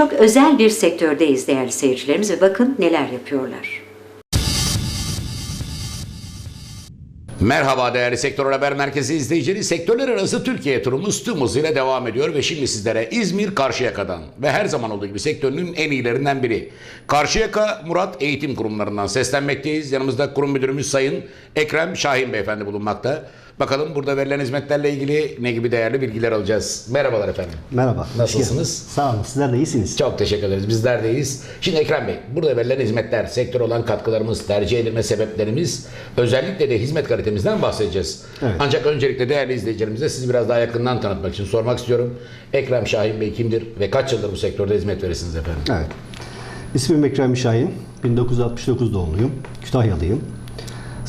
çok özel bir sektördeyiz değerli seyircilerimiz ve bakın neler yapıyorlar. Merhaba değerli Sektör Haber Merkezi izleyicileri. Sektörler arası Türkiye turumuz tüm hızıyla devam ediyor ve şimdi sizlere İzmir Karşıyaka'dan ve her zaman olduğu gibi sektörünün en iyilerinden biri. Karşıyaka Murat Eğitim Kurumlarından seslenmekteyiz. Yanımızda kurum müdürümüz Sayın Ekrem Şahin Beyefendi bulunmakta. Bakalım burada verilen hizmetlerle ilgili ne gibi değerli bilgiler alacağız. Merhabalar efendim. Merhaba. Nasılsınız? Sağ olun. Sizler de iyisiniz. Çok teşekkür ederiz. Bizler de iyiyiz. Şimdi Ekrem Bey, burada verilen hizmetler, sektör olan katkılarımız, tercih edilme sebeplerimiz, özellikle de hizmet kalitemizden bahsedeceğiz. Evet. Ancak öncelikle değerli izleyicilerimize sizi biraz daha yakından tanıtmak için sormak istiyorum. Ekrem Şahin Bey kimdir ve kaç yıldır bu sektörde hizmet verirsiniz efendim? Evet. İsmim Ekrem Şahin. 1969 doğumluyum. Kütahyalıyım.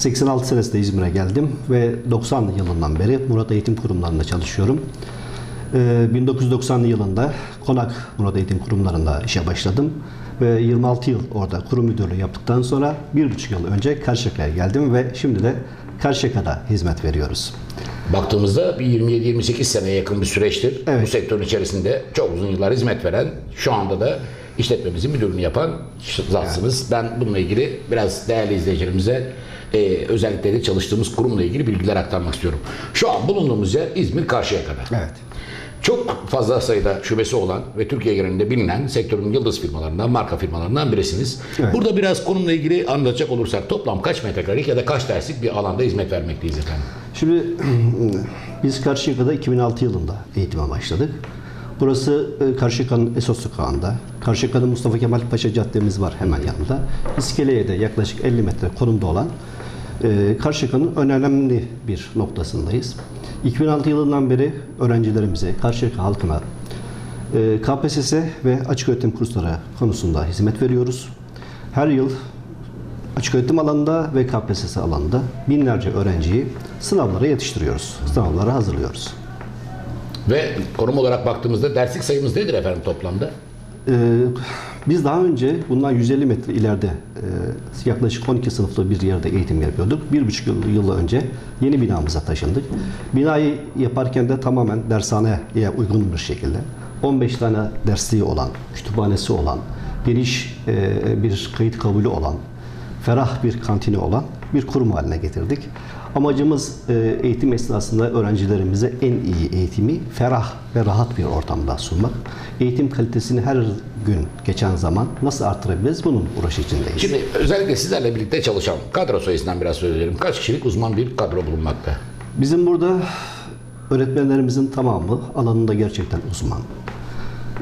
86 senesinde İzmir'e geldim ve 90 yılından beri Murat Eğitim Kurumlarında çalışıyorum. Ee, 1990 yılında Konak Murat Eğitim Kurumlarında işe başladım ve 26 yıl orada kurum müdürlüğü yaptıktan sonra 1,5 yıl önce Karşıyaka'ya geldim ve şimdi de Karşıyaka'da hizmet veriyoruz. Baktığımızda bir 27-28 seneye yakın bir süreçtir. Evet. Bu sektörün içerisinde çok uzun yıllar hizmet veren, şu anda da işletmemizin müdürlüğünü yapan zatsınız. Ben bununla ilgili biraz değerli izleyicilerimize e, özellikle de çalıştığımız kurumla ilgili bilgiler aktarmak istiyorum. Şu an bulunduğumuz yer İzmir Karşıyaka'da. Evet. Çok fazla sayıda şubesi olan ve Türkiye genelinde bilinen sektörün yıldız firmalarından, marka firmalarından birisiniz. Evet. Burada biraz konumla ilgili anlatacak olursak toplam kaç metrekarelik ya da kaç derslik bir alanda hizmet vermekteyiz efendim? Şimdi biz Karşıyaka'da 2006 yılında eğitime başladık. Burası e, Karşıyaka'nın Esos Sokağı'nda. Karşıyaka'da Mustafa Kemal Paşa Caddemiz var hemen yanında. İskeleye de yaklaşık 50 metre konumda olan e, Karşıyaka'nın önemli bir noktasındayız. 2006 yılından beri öğrencilerimize, Karşıyaka halkına e, KPSS ve açık öğretim kursları konusunda hizmet veriyoruz. Her yıl açık öğretim alanında ve KPSS alanında binlerce öğrenciyi sınavlara yetiştiriyoruz. Sınavlara hazırlıyoruz. Ve konum olarak baktığımızda derslik sayımız nedir efendim toplamda? Ee, biz daha önce bundan 150 metre ileride e, yaklaşık 12 sınıflı bir yerde eğitim yapıyorduk. Bir buçuk yıl, yıl önce yeni binamıza taşındık. Binayı yaparken de tamamen dershaneye uygun bir şekilde 15 tane dersliği olan, kütüphanesi olan, geniş e, bir kayıt kabulü olan, ferah bir kantini olan bir kurum haline getirdik. Amacımız e, eğitim esnasında öğrencilerimize en iyi eğitimi ferah ve rahat bir ortamda sunmak. Eğitim kalitesini her gün geçen zaman nasıl artırabiliriz bunun uğraşı içindeyiz. Şimdi özellikle sizlerle birlikte çalışan kadro sayısından biraz söz edelim. Kaç kişilik uzman bir kadro bulunmakta? Bizim burada öğretmenlerimizin tamamı alanında gerçekten uzman.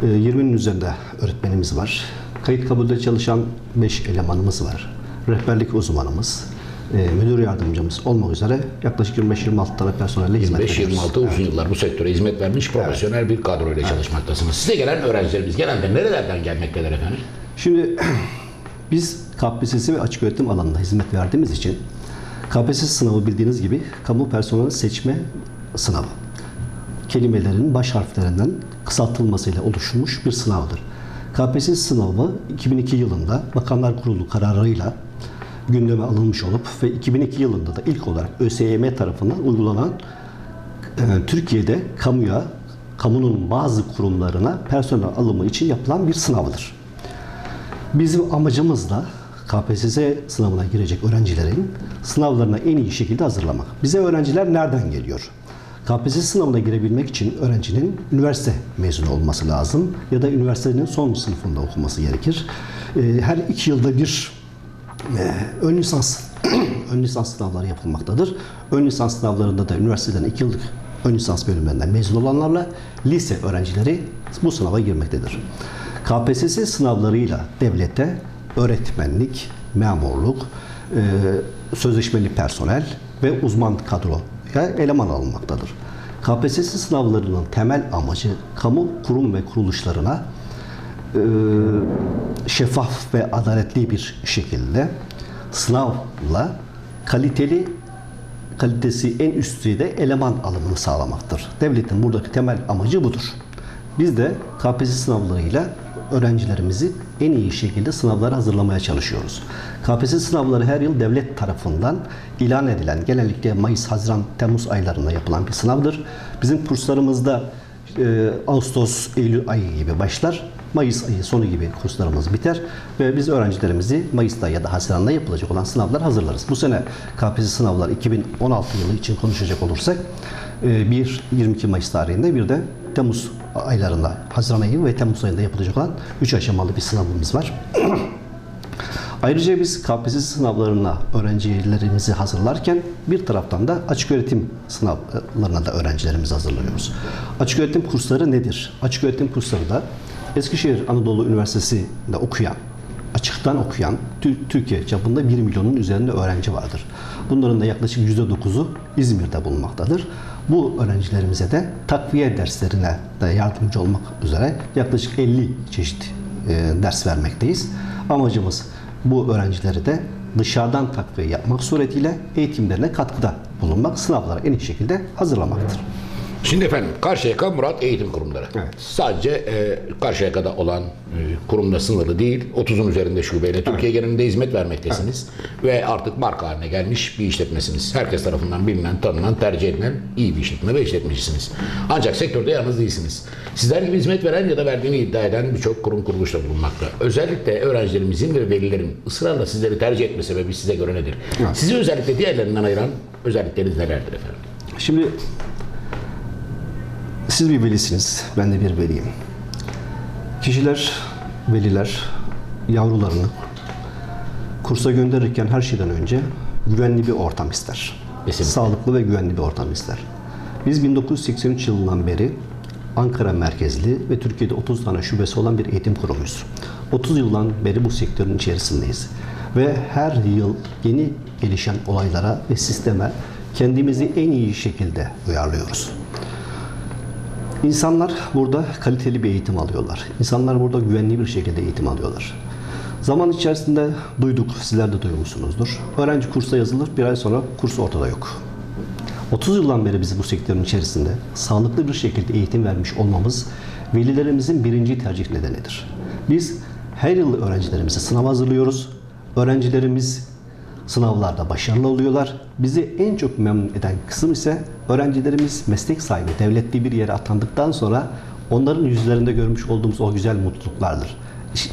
Ee, 20'nin üzerinde öğretmenimiz var. Kayıt kabulde çalışan 5 elemanımız var. Rehberlik uzmanımız, e, müdür yardımcımız olmak üzere yaklaşık 25-26 tane personelle hizmet veriyoruz. 25-26 uzun yıllar bu sektöre hizmet vermiş profesyonel bir kadroyla çalışmaktasınız. Size gelen öğrencilerimiz genelde nerelerden gelmektedir efendim? Şimdi biz KPSS ve açık öğretim alanında hizmet verdiğimiz için KPSS sınavı bildiğiniz gibi kamu personeli seçme sınavı. Kelimelerin baş harflerinden kısaltılmasıyla oluşmuş bir sınavdır. KPSS sınavı 2002 yılında Bakanlar Kurulu kararıyla gündeme alınmış olup ve 2002 yılında da ilk olarak ÖSYM tarafından uygulanan e, Türkiye'de kamuya, kamunun bazı kurumlarına personel alımı için yapılan bir sınavdır. Bizim amacımız da KPSS sınavına girecek öğrencilerin sınavlarına en iyi şekilde hazırlamak. Bize öğrenciler nereden geliyor? KPSS sınavına girebilmek için öğrencinin üniversite mezunu olması lazım ya da üniversitenin son sınıfında okuması gerekir. Ee, Her iki yılda bir e, ön lisans ön lisans sınavları yapılmaktadır. Ön lisans sınavlarında da üniversiteden iki yıllık ön lisans bölümlerinden mezun olanlarla lise öğrencileri bu sınava girmektedir. KPSS sınavlarıyla devlete öğretmenlik, memurluk, e, sözleşmeli personel ve uzman kadroya eleman alınmaktadır. KPSS sınavlarının temel amacı kamu kurum ve kuruluşlarına şeffaf ve adaletli bir şekilde sınavla kaliteli kalitesi en üst düzeyde eleman alımını sağlamaktır. Devletin buradaki temel amacı budur. Biz de KPSS sınavlarıyla öğrencilerimizi en iyi şekilde sınavlara hazırlamaya çalışıyoruz. KPSS sınavları her yıl devlet tarafından ilan edilen, genellikle Mayıs, Haziran, Temmuz aylarında yapılan bir sınavdır. Bizim kurslarımızda e, Ağustos, Eylül ayı gibi başlar Mayıs ayı sonu gibi kurslarımız biter ve biz öğrencilerimizi Mayıs'ta ya da Haziran'da yapılacak olan sınavlar hazırlarız. Bu sene KPSS sınavlar 2016 yılı için konuşacak olursak e, bir 22 Mayıs tarihinde bir de Temmuz aylarında, Haziran ayı ve Temmuz ayında yapılacak olan 3 aşamalı bir sınavımız var. Ayrıca biz KPSS sınavlarına öğrencilerimizi hazırlarken bir taraftan da açık öğretim sınavlarına da öğrencilerimizi hazırlıyoruz. Açık öğretim kursları nedir? Açık öğretim kursları da Eskişehir Anadolu Üniversitesi'nde okuyan, açıktan okuyan Tü- Türkiye çapında 1 milyonun üzerinde öğrenci vardır. Bunların da yaklaşık %9'u İzmir'de bulunmaktadır. Bu öğrencilerimize de takviye derslerine de yardımcı olmak üzere yaklaşık 50 çeşit e, ders vermekteyiz. Amacımız bu öğrencileri de dışarıdan takviye yapmak suretiyle eğitimlerine katkıda bulunmak, sınavlara en iyi şekilde hazırlamaktır. Şimdi efendim Karşıyaka Murat Eğitim Kurumları. Evet. Sadece e, Karşıyaka'da olan e, kurumda sınırlı değil. 30'un üzerinde şubeyle Türkiye genelinde hizmet vermektesiniz. Ve artık marka haline gelmiş bir işletmesiniz. Herkes tarafından bilinen, tanınan, tercih edilen iyi bir işletme ve işletmecisiniz. Ancak sektörde yalnız değilsiniz. Sizler gibi hizmet veren ya da verdiğini iddia eden birçok kurum kuruluş da bulunmakta. Özellikle öğrencilerimizin ve velilerin ısrarla sizleri tercih etme sebebi size göre nedir? Sizi özellikle diğerlerinden ayıran özellikleriniz nelerdir efendim? Şimdi siz bir velisiniz, ben de bir veliyim. Kişiler, veliler yavrularını kursa gönderirken her şeyden önce güvenli bir ortam ister. Kesinlikle. Sağlıklı ve güvenli bir ortam ister. Biz 1983 yılından beri Ankara merkezli ve Türkiye'de 30 tane şubesi olan bir eğitim kurumuyuz. 30 yıldan beri bu sektörün içerisindeyiz. Ve her yıl yeni gelişen olaylara ve sisteme kendimizi en iyi şekilde uyarlıyoruz. İnsanlar burada kaliteli bir eğitim alıyorlar. İnsanlar burada güvenli bir şekilde eğitim alıyorlar. Zaman içerisinde duyduk, sizler de duymuşsunuzdur. Öğrenci kursa yazılır, bir ay sonra kurs ortada yok. 30 yıldan beri biz bu sektörün içerisinde sağlıklı bir şekilde eğitim vermiş olmamız velilerimizin birinci tercih nedenidir. Biz her yıl öğrencilerimizi sınav hazırlıyoruz. Öğrencilerimiz sınavlarda başarılı oluyorlar. Bizi en çok memnun eden kısım ise öğrencilerimiz meslek sahibi, devletli bir yere atandıktan sonra onların yüzlerinde görmüş olduğumuz o güzel mutluluklardır.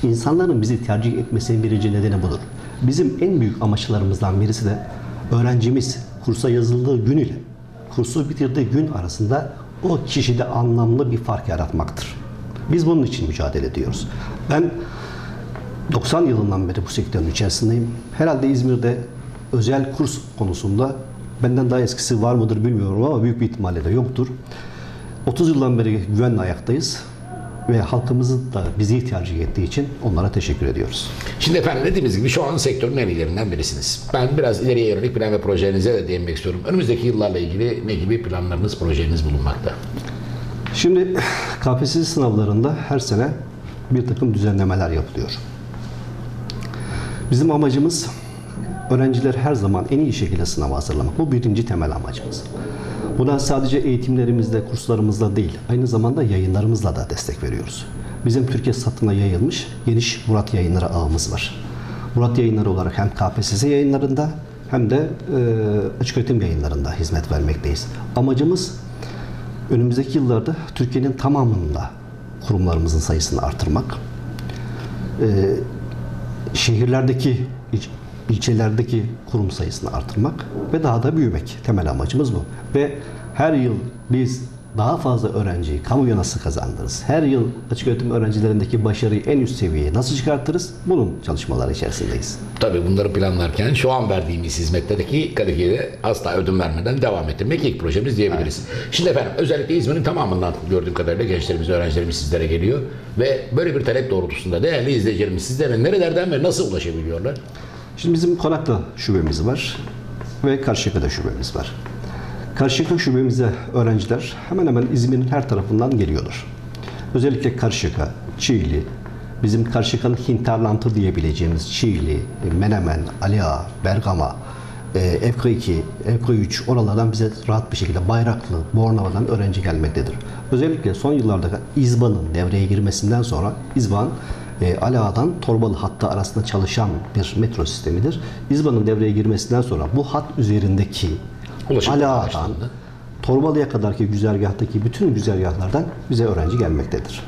İnsanların bizi tercih etmesinin birinci nedeni budur. Bizim en büyük amaçlarımızdan birisi de öğrencimiz kursa yazıldığı gün ile kursu bitirdiği gün arasında o kişide anlamlı bir fark yaratmaktır. Biz bunun için mücadele ediyoruz. Ben 90 yılından beri bu sektörün içerisindeyim. Herhalde İzmir'de özel kurs konusunda benden daha eskisi var mıdır bilmiyorum ama büyük bir ihtimalle de yoktur. 30 yıldan beri güvenle ayaktayız ve halkımızın da bizi tercih ettiği için onlara teşekkür ediyoruz. Şimdi efendim dediğimiz gibi şu an sektörün en iyilerinden birisiniz. Ben biraz ileriye yönelik plan ve projelerinize de değinmek istiyorum. Önümüzdeki yıllarla ilgili ne gibi planlarınız, projeniz bulunmakta? Şimdi KPSS sınavlarında her sene bir takım düzenlemeler yapılıyor. Bizim amacımız öğrenciler her zaman en iyi şekilde sınava hazırlamak. Bu birinci temel amacımız. Buna sadece eğitimlerimizde, kurslarımızda değil, aynı zamanda yayınlarımızla da destek veriyoruz. Bizim Türkiye satına yayılmış geniş Murat Yayınları ağımız var. Murat Yayınları olarak hem KPSS yayınlarında hem de e, açık öğretim yayınlarında hizmet vermekteyiz. Amacımız önümüzdeki yıllarda Türkiye'nin tamamında kurumlarımızın sayısını artırmak. Ee, şehirlerdeki, il- ilçelerdeki kurum sayısını artırmak ve daha da büyümek. Temel amacımız bu. Ve her yıl biz daha fazla öğrenciyi kamuya nasıl kazandırırız? Her yıl açık öğretim öğrencilerindeki başarıyı en üst seviyeye nasıl çıkartırız? Bunun çalışmaları içerisindeyiz. Tabii bunları planlarken şu an verdiğimiz hizmetteki kaliteyi asla ödün vermeden devam ettirmek ilk projemiz diyebiliriz. Şimdi efendim özellikle İzmir'in tamamından gördüğüm kadarıyla gençlerimiz, öğrencilerimiz sizlere geliyor. Ve böyle bir talep doğrultusunda değerli izleyicilerimiz sizlere nerelerden ve nasıl ulaşabiliyorlar? Şimdi bizim Konak'ta şubemiz var ve Karşıyaka'da şubemiz var. Karşıyaka şubemize öğrenciler hemen hemen İzmir'in her tarafından geliyorlar. Özellikle Karşıyaka, Çiğli, bizim Karşıyaka'nın hinterlantı diyebileceğimiz Çiğli, Menemen, Aliağa, Bergama, e, Efka 2, Efka 3 oralardan bize rahat bir şekilde Bayraklı, Bornova'dan öğrenci gelmektedir. Özellikle son yıllarda İzban'ın devreye girmesinden sonra İzban e, Ala'dan Torbalı hattı arasında çalışan bir metro sistemidir. İzban'ın devreye girmesinden sonra bu hat üzerindeki Ulaşım Ala'dan. Torbalı'ya kadarki güzergahtaki bütün güzergahlardan bize öğrenci gelmektedir.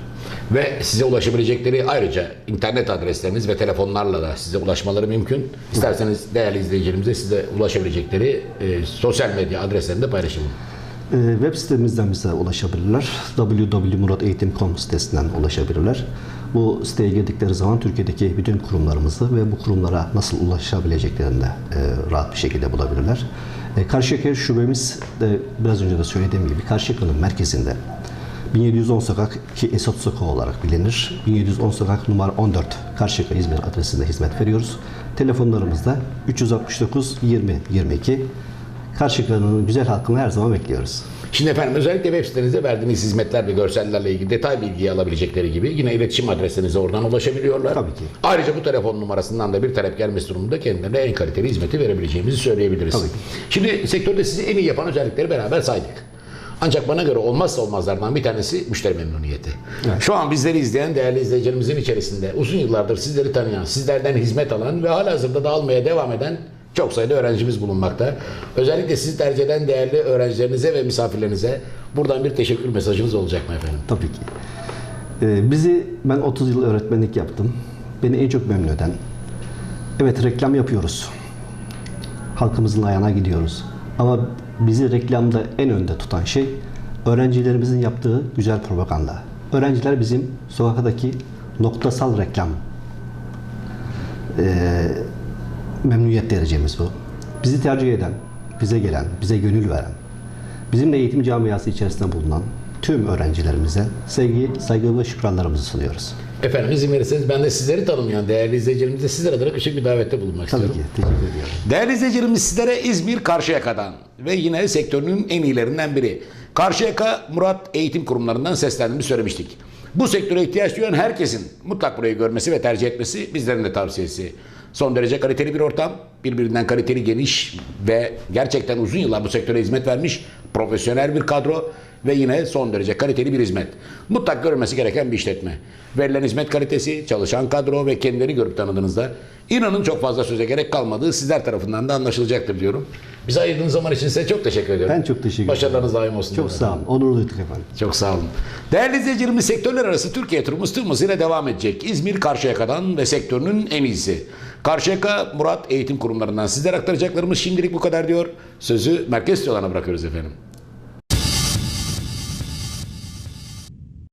Ve size ulaşabilecekleri ayrıca internet adresleriniz ve telefonlarla da size ulaşmaları mümkün. İsterseniz değerli izleyicilerimize size ulaşabilecekleri e, sosyal medya adreslerini de paylaşalım. Ee, Web sitemizden bize ulaşabilirler. www.murateğitim.com sitesinden ulaşabilirler. Bu siteye girdikleri zaman Türkiye'deki bütün kurumlarımızı ve bu kurumlara nasıl ulaşabileceklerini de e, rahat bir şekilde bulabilirler. E, Karşıyaka şubemiz de biraz önce de söylediğim gibi Karşıyaka'nın merkezinde 1710 sokak ki Esot Sokağı olarak bilinir. 1710 sokak numara 14 Karşıyaka İzmir adresinde hizmet veriyoruz. Telefonlarımız da 369 20 22. Karşıyaka'nın güzel halkını her zaman bekliyoruz. Şimdi efendim özellikle web sitenizde verdiğiniz hizmetler ve görsellerle ilgili detay bilgiyi alabilecekleri gibi yine iletişim adreslerinize oradan ulaşabiliyorlar. Tabii ki. Ayrıca bu telefon numarasından da bir talep gelmesi durumunda kendilerine en kaliteli hizmeti verebileceğimizi söyleyebiliriz. Tabii ki. Şimdi sektörde sizi en iyi yapan özellikleri beraber saydık. Ancak bana göre olmazsa olmazlardan bir tanesi müşteri memnuniyeti. Şu an bizleri izleyen değerli izleyicilerimizin içerisinde uzun yıllardır sizleri tanıyan, sizlerden hizmet alan ve halihazırda da almaya devam eden çok sayıda öğrencimiz bulunmakta. Özellikle sizi tercih eden değerli öğrencilerinize ve misafirlerinize buradan bir teşekkür mesajınız olacak mı efendim? Tabii ki. Ee, bizi ben 30 yıl öğretmenlik yaptım. Beni en çok memnun eden evet reklam yapıyoruz. Halkımızın ayağına gidiyoruz. Ama bizi reklamda en önde tutan şey öğrencilerimizin yaptığı güzel propaganda. Öğrenciler bizim sokaktaki noktasal reklam ee, memnuniyet derecemiz bu. Bizi tercih eden, bize gelen, bize gönül veren, bizimle eğitim camiası içerisinde bulunan tüm öğrencilerimize sevgi, saygı ve şükranlarımızı sunuyoruz. Efendim izin verirseniz ben de sizleri tanımayan değerli izleyicilerimize sizler adına küçük bir davette bulunmak Tabii istiyorum. ki, teşekkür ediyorum. Değerli izleyicilerimiz sizlere İzmir Karşıyaka'dan ve yine sektörünün en iyilerinden biri. Karşıyaka Murat Eğitim Kurumlarından seslendiğimi söylemiştik. Bu sektöre ihtiyaç duyan herkesin mutlak burayı görmesi ve tercih etmesi bizlerin de tavsiyesi. Son derece kaliteli bir ortam, birbirinden kaliteli geniş ve gerçekten uzun yıllar bu sektöre hizmet vermiş profesyonel bir kadro ve yine son derece kaliteli bir hizmet. Mutlak görülmesi gereken bir işletme. Verilen hizmet kalitesi, çalışan kadro ve kendileri görüp tanıdığınızda inanın çok fazla söze gerek kalmadığı sizler tarafından da anlaşılacaktır diyorum. Bize ayırdığınız zaman için size çok teşekkür ediyorum. Ben çok teşekkür ederim. Başarılarınız daim olsun. Çok sağ olun. Onur duyduk efendim. çok sağ olun. Değerli izleyicilerimiz sektörler arası Türkiye turumuz tüm hızıyla devam edecek. İzmir Karşıyaka'dan ve sektörünün en iyisi. Karşıyaka Murat Eğitim Kurumlarından sizlere aktaracaklarımız şimdilik bu kadar diyor. Sözü merkez stüdyolarına bırakıyoruz efendim.